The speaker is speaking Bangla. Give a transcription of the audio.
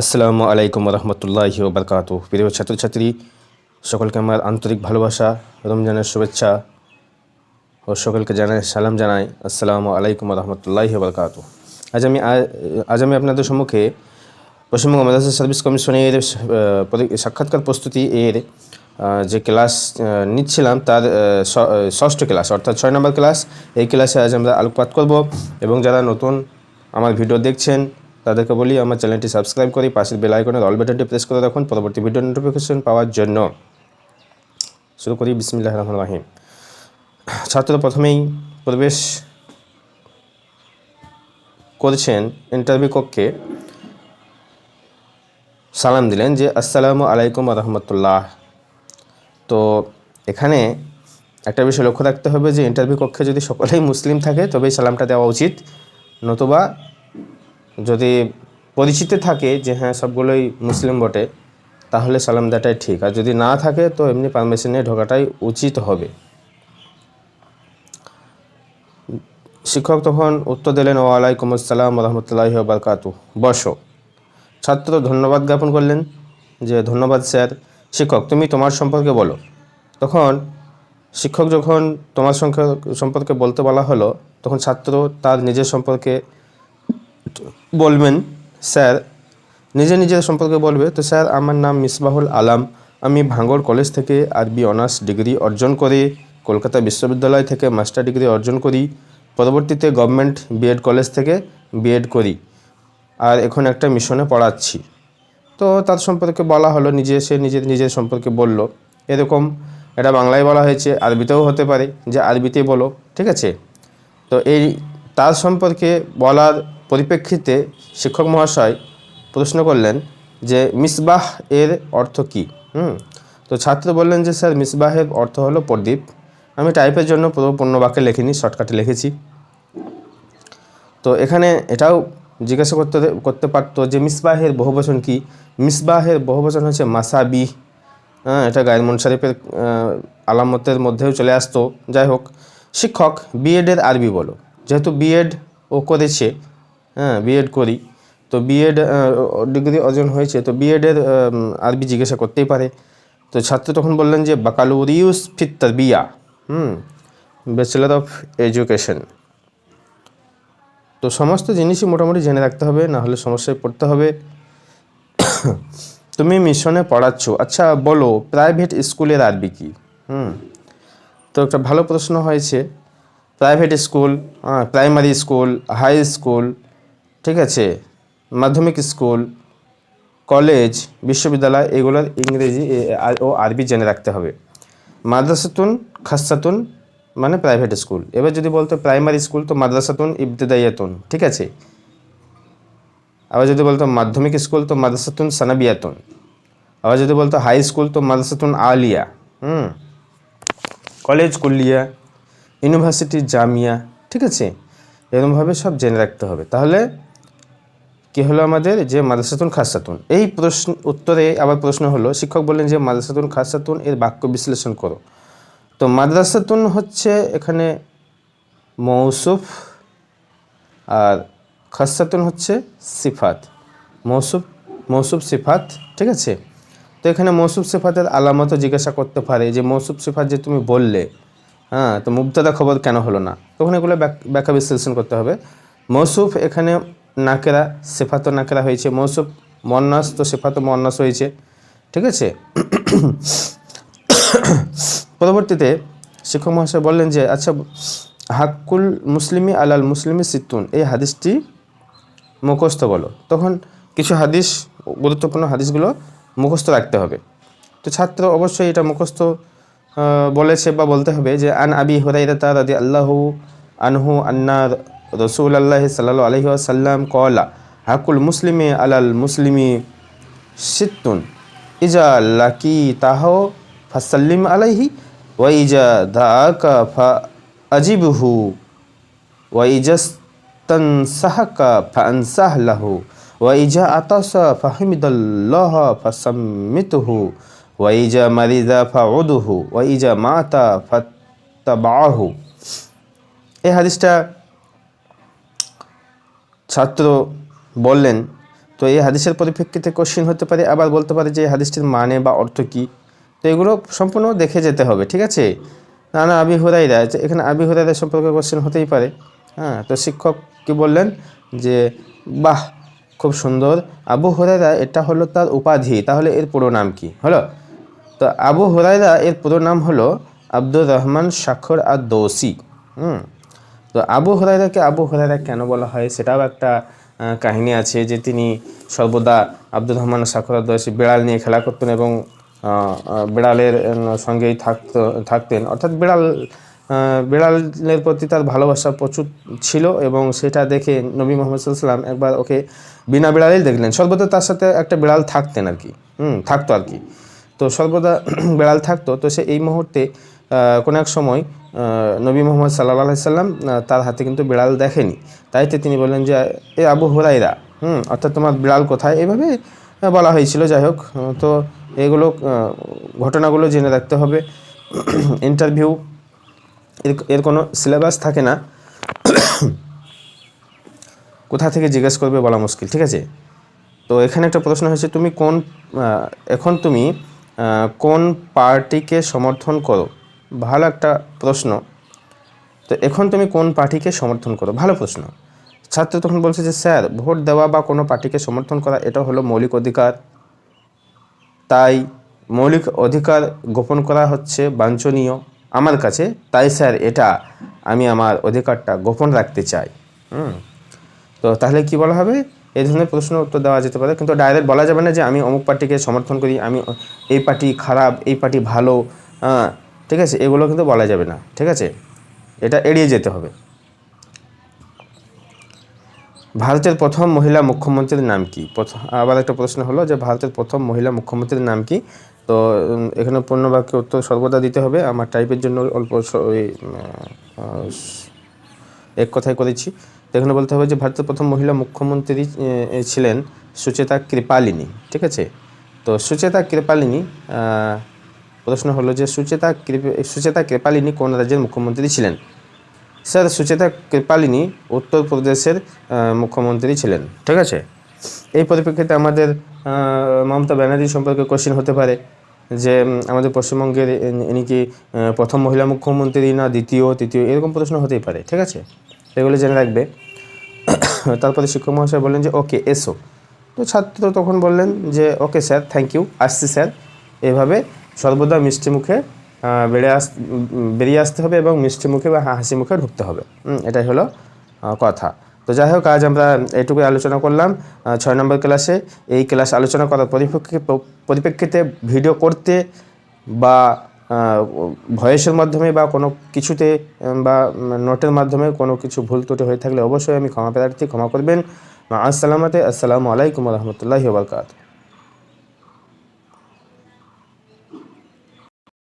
আসসালামু আলাইকুম রহমতুল্লাহি বারকাত প্রিয় ছাত্রছাত্রী, সকলকে আমার আন্তরিক ভালোবাসা, রমজানের শুভেচ্ছা ও সকলকে জানাই, সালাম জানাই। আসসালামু আলাইকুম রহমতুল্লাহি বারকাত আজ আমি আজ আমি আপনাদের সম্মুখে পশ্চিমবঙ্গ মাদ্রাসা সার্ভিস কমিশনের সাক্ষাৎকার প্রস্তুতি এর যে ক্লাস নিচ্ছিলাম তার ষষ্ঠ ক্লাস, অর্থাৎ ছয় নম্বর ক্লাস। এই ক্লাসে আজ আমরা আলোকপাত করব এবং যারা নতুন আমার ভিডিও দেখছেন তাদেরকে বলি, আমার চ্যানেলটি সাবস্ক্রাইব করে পাশের বেল আইকনের অল বাটনটি প্রেস করে রাখুন। পরবর্তী ভিডিও নোটিফিকেশন পাওয়ার জন্য। শুরু করি বিসমিল্লাহ রহমান রাহিম। ছাত্র প্রথমেই প্রবেশ করেছেন ইন্টারভিউ কক্ষে। সালাম দিলেন যে, আসসালামু আলাইকুম রহমতুল্লাহ। তো এখানে একটা বিষয় লক্ষ্য রাখতে হবে যে ইন্টারভিউ কক্ষে যদি সকলেই মুসলিম থাকে, তবেই সালামটা দেওয়া উচিত। নতুবা যদি পরিচিতি থাকে যে হ্যাঁ সবগুলোই মুসলিম বটে, তাহলে সালাম দেওয়াটাই ঠিক। আর যদি না থাকে, তো এমনি পারমিশনে ঢোকাটাই উচিত হবে। শিক্ষক তখন উত্তর দিলেন ওয়ালাইকুম আসসালাম রহমতুল্লাহ বারকাতু বসো। ছাত্র ধন্যবাদ জ্ঞাপন করলেন যে, ধন্যবাদ স্যার। শিক্ষক, তুমি তোমার সম্পর্কে বলো। তখন শিক্ষক যখন তোমার সংখ্যা সম্পর্কে বলতে বলা হলো, তখন ছাত্র তার নিজের সম্পর্কে বলবেন, স্যার, নিজে নিজের সম্পর্কে বলবে, তো স্যার, আমার নাম মিসবাহুল আলাম। আমি ভাঙ্গড় কলেজ থেকে আরবি অনার্স ডিগ্রি অর্জন করে, কলকাতা বিশ্ববিদ্যালয় থেকে মাস্টার ডিগ্রি অর্জন করি, পরবর্তীতে গভর্নমেন্ট বিএড কলেজ থেকে বিএড করি, আর এখন একটা মিশনে পড়াচ্ছি। তো তার সম্পর্কে বলা হলো, নিজে, সে নিজের নিজের সম্পর্কে বলল। এরকম এটা বাংলায় বলা হয়েছে, আরবিতেও হতে পারে, যে আরবিতে বলো, ঠিক আছে? তো এই তার সম্পর্কে বলার পরিপ্রেক্ষিতে শিক্ষক মহাশয় প্রশ্ন করলেন যে মিসবাহ এর অর্থ কী? হুম, তো ছাত্র বললেন যে স্যার মিসবাহের অর্থ হলো প্রদীপ। আমি টাইপের জন্য পুরো পূর্ণ বাক্যে লিখিনি, শর্টকাটে লিখেছি। তো এখানে এটাও জিজ্ঞাসা করতে করতে পারতো যে মিসবাহের বহুবচন কি? মিসবাহের বহুবচন হচ্ছে মাসাবি। হ্যাঁ এটা গায়ের মুনশারিফের আলামতের মধ্যেও চলে আসতো। যাই হোক, শিক্ষক বিএডের আরবি বলো। যেহেতু বিএড ও করেছে হ্যাঁ বিএড করি। তো বিএড ডিগ্রি অর্জন হয়েছে। তো বিএডের আরবি জিজ্ঞাসা করতেই পারে। তো ছাত্র তখন বললেন যে, বাকালুরিউস ফিত বিয়া হুম ব্যাচেলার অফ এডুকেশন তো সমস্ত জিনিসই মোটামুটি জেনে রাখতে হবে, না হলে সমস্যায় পড়তে হবে। তুমি মিশনে পড়াচ্ছ। আচ্ছা বলো, প্রাইভেট স্কুলের আরবি কি? হুম, তো একটা ভালো প্রশ্ন হয়েছে। Private school primary school, high school ঠিক আছে? মাধ্যমিক স্কুল, কলেজ, বিশ্ববিদ্যালয় এগুলোর ইংরেজি ও, আরবি জেনে রাখতে হবে। মাদ্রাসাতুন খাসাতুন মানে প্রাইভেট স্কুল এবার যদি বলতো প্রাইমারি স্কুল তো মাদ্রাসাতুন, ইবতেদাইয়াতুন, ঠিক আছে? আবার যদি বলতো মাধ্যমিক স্কুল, তো মাদ্রাসাতুন, সানাবিয়াতুন। আবার যদি বলতো হাই স্কুল তো মাদ্রাসাতুন, আলিয়া, হুম? কলেজ কুলিয়া ইউনিভার্সিটি জামিয়া, ঠিক আছে? এরকমভাবে সব জেনে রাখতে হবে। তাহলে কি হলো আমাদের? যে মাদ্রাসাতুন খাসাতুন। এই প্রশ্ন, উত্তরে আবার প্রশ্ন হলো, শিক্ষক বললেন যে মাদ্রাসাতুন খাসাতুন, এর বাক্য বিশ্লেষণ করো। তো মাদ্রাসাতুন হচ্ছে এখানে মৌসুফ আর খাসাতুন হচ্ছে সিফাত। মৌসুফ মৌসুফ সিফাত, ঠিক আছে? তো এখানে মৌসুফ সিফাতের আলামতও জিজ্ঞাসা করতে পারে যে মৌসুফ সিফাত যে তুমি বললে হ্যাঁ তো মুক্তাদা খবর কেন হলো না? তখন এগুলো ব্যাখ্যা বিশ্লেষণ করতে হবে। মৌসুফ এখানে নাকেরা, সেফাতো নাকেরা হয়েছে মৌসুফ মন্নাস তো সেফাতো মন্নাস হয়েছে, ঠিক আছে? পরবর্তীতে শিক্ষক মহাশয় বললেন যে আচ্ছা হাক্কুল মুসলিমি আলাল মুসলিমি সিত্তুন, এই হাদিসটি মুখস্থ বলো। তখন কিছু হাদিস, গুরুত্বপূর্ণ হাদিসগুলো মুখস্থ রাখতে হবে। তো ছাত্র অবশ্যই এটা মুখস্থ বলেছে বা বলতে হবে যে, আন আবি হুরাইরাতা রাদি আল্লাহু আনহু আন্না রসুল আল্লাহ সাল্লা আলহি আসাল্লাম কলা, হাকুল মুসলিমে আলাল মুসলিমি সিত্তুন, ইজা লাকি তাহ ফাসাল্লিম আলাইহি ওয়াইজা দাকা ফা আজিবহু ওয়াইজাস্তন সাহাকা ফা আনসাহ লাহু ওয়াইজা আতাসা ফাহমিদুল্লাহ ফাসাম্মিতহু ওয়াইজা মারিদা ফাউদুহু ওয়াইজা মাতা ফাত্তাবাহু এই হাদিসটা ছাত্র বললেন, তো এই হাদিসের পরিপ্রেক্ষিতে কোশ্চিন হতে পারে, আবার বলতে পারে যে হাদিসটির মানে বা অর্থ কী? তো এগুলো সম্পূর্ণ দেখে যেতে হবে, ঠিক আছে? না না আবি হুরাইরা এখানে আবি হুরাইরা সম্পর্কে কোশ্চেন হতেই পারে। হ্যাঁ তো শিক্ষক কি বললেন? যে, বাহ, খুব সুন্দর। আবু হুরাইরা এটা হলো তার উপাধি। তাহলে এর পুরো নাম কি? হলো? তো আবু হুরাইরা এর পুরো নাম হলো আব্দুর রহমান শাখর আর দোসি হুম তো আবু হুরাইরাকে আবু হুরাইরা কেন বলা হয়? সেটাও একটা কাহিনী আছে যে তিনি সর্বদা আব্দুর রহমান শাখর আর বিড়াল নিয়ে খেলা করতেন এবং বিড়ালের সঙ্গেই থাকত, থাকতেন। অর্থাৎ বিড়াল বিড়ালের প্রতি তার ভালোবাসা প্রচুর ছিল এবং সেটা দেখে নবী মোহাম্মদ সাল্লাম একবার ওকে বিনা বিড়ালেই দেখলেন। সর্বদা তার সাথে একটা বিড়াল থাকতেন আর কি। হুম, থাকতো আর কি। তো সর্বদা বিড়াল থাকতো। তো সে এই মুহূর্তে কোনো এক সময় নবী মোহাম্মদ সাল্লাহ সাল্লাম তার হাতে কিন্তু বিড়াল দেখেনি। তাইতে তিনি বললেন যে, এ আবু হুরাইরা হুম, অর্থাৎ তোমার বিড়াল কোথায়? এভাবে বলা হয়েছিল। যাই হোক তো এগুলো ঘটনাগুলো জেনে রাখতে হবে। ইন্টারভিউ, এর এর কোনো সিলেবাস থাকে না। কোথা থেকে জিজ্ঞেস করবে বলা মুশকিল, ঠিক আছে? তো এখানে একটা প্রশ্ন হয়েছে, তুমি কোন এখন তুমি কোন পার্টিকে সমর্থন করো? ভালো একটা প্রশ্ন। তো এখন তুমি কোন পার্টিকে সমর্থন করো? ভালো প্রশ্ন। ছাত্র তখন বলছে যে, স্যার, ভোট দেওয়া বা কোনো পার্টিকে সমর্থন করা, এটা হলো মৌলিক অধিকার। তাই মৌলিক অধিকার গোপন করা হচ্ছে, বাঞ্ছনীয়। আমার কাছে, তাই স্যার, এটা আমি আমার অধিকারটা গোপন রাখতে চাই। হুম। তো তাহলে কি বলা হবে? এই ধরনের প্রশ্ন উত্তর দেওয়া যেতে পারে। কিন্তু ডাইরেক্ট বলা যাবে না যে, আমি অমুক পার্টিকে সমর্থন করি, আমি এই পার্টি খারাপ, এই পার্টি ভালো ঠিক আছে? এগুলো কিন্তু বলা যাবে না, ঠিক আছে? এটা এড়িয়ে যেতে হবে। ভারতের প্রথম মহিলা মুখ্যমন্ত্রীর নাম কি? আবার একটা প্রশ্ন হলো যে ভারতের প্রথম মহিলা মুখ্যমন্ত্রীর নাম কি? তো এখানে পূর্ণ বাক্যে উত্তর সর্বদা দিতে হবে। আমার টাইপের জন্য অল্প এক কথায় করেছি। তো এখানে বলতে হবে যে ভারতের প্রথম মহিলা মুখ্যমন্ত্রী ছিলেন সুচেতা কৃপালিনী, ঠিক আছে? তো সুচেতা কৃপালিনী প্রশ্ন হলো যে সুচেতা সুচেতা কৃপালিনী কোন রাজ্যের মুখ্যমন্ত্রী ছিলেন? স্যার, সুচেতা কৃপালিনী উত্তরপ্রদেশের মুখ্যমন্ত্রী ছিলেন, ঠিক আছে? এই পরিপ্রেক্ষিতে আমাদের মমতা ব্যানার্জি সম্পর্কে কোশ্চেন হতে পারে যে আমাদের পশ্চিমবঙ্গের ইনি- কি প্রথম মহিলা মুখ্যমন্ত্রী না দ্বিতীয়, তৃতীয়, এরকম প্রশ্ন হতেই পারে, ঠিক আছে? এগুলো জেনে রাখবে। তারপরে শিক্ষক মহাশয় বললেন যে, ওকে, এসো। তো ছাত্র তখন বললেন যে, ওকে, স্যার, থ্যাংক ইউ, আসছি, স্যার। এভাবে সর্বদা মিষ্টি মুখে বেড়ে আস, বেরিয়ে আসতে হবে এবং মিষ্টি মুখে বা হাসি মুখে ঢুকতে হবে। এটাই হলো কথা। তো যাই হোক, আজ আমরা এইটুকুই আলোচনা করলাম। ছয় নম্বর ক্লাসে এই ক্লাস আলোচনা করার পরিপ্রেক্ষিতে পরিপ্রেক্ষিতে ভিডিও করতে বা ভয়েসের মাধ্যমে বা কোনো কিছুতে বা নোটের মাধ্যমে কোনো কিছু ভুল ত্রুটি হয়ে থাকলে অবশ্যই আমি ক্ষমা প্রার্থী, ক্ষমা করবেন। আসসালামাতে আসসালামু আলাইকুম রহমতুল্লাহি বারকাত